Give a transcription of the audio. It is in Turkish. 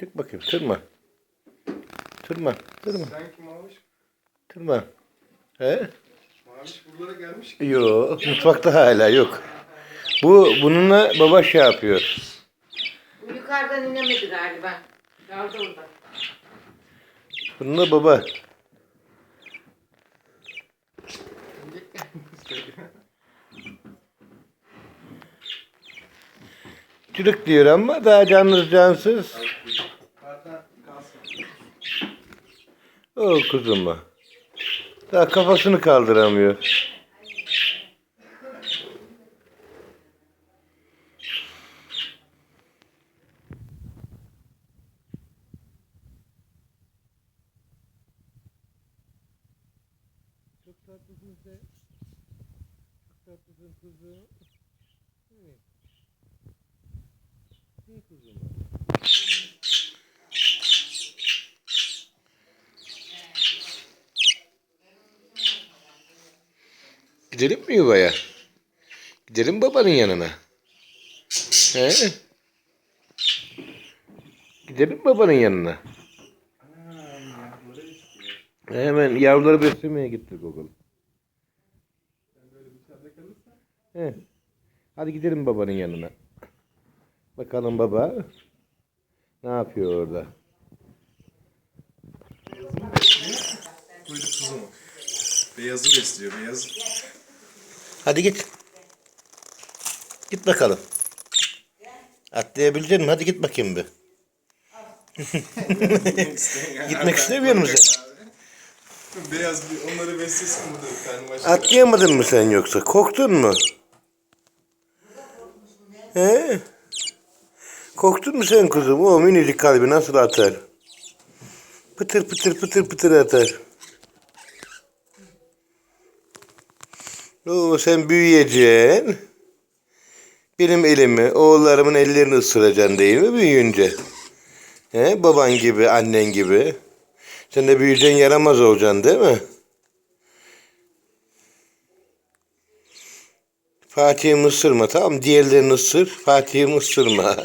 Çık bakayım tırma. Tırma. Tırma. Sanki Maviş, Tırma. He? Maviş buralara gelmiş. Yok. Mutfakta hala yok. Bu bununla baba şey yapıyor. Bu yukarıdan inemedi galiba. Kaldı orada. Bununla baba. Çürük diyor ama daha cansız cansız. O kuzuma. Daha kafasını kaldıramıyor. Çok tatlısın sen. Çok tatlısın kuzum. Evet. İyi kuzum. Gidelim mi yuvaya? Gidelim babanın yanına. He? Gidelim babanın yanına. Hemen yavruları beslemeye gittik oğlum. He. Hadi gidelim babanın yanına. Bakalım baba ne yapıyor orada. Buydu kuzumu. Beyazı besliyor, beyaz. Hadi git. Git bakalım. Atlayabilecek misin? Hadi git bakayım bir. Gitmek istemiyor musun sen? Beyaz bir, onları beslesin bu da karnı başına. Atlayamadın mı sen yoksa? Korktun mu? He? Korktun mu sen kuzum? O minicik kalbi nasıl atar? Pıtır pıtır pıtır pıtır atar. Oo, sen büyüyeceksin. Benim elimi, oğullarımın ellerini ısıracaksın değil mi büyüyünce? He? Baban gibi, annen gibi. Sen de büyüyeceksin yaramaz olacaksın değil mi? Fatih'i ısırma tamam? Diğerlerini ısır. Fatih'i ısırma.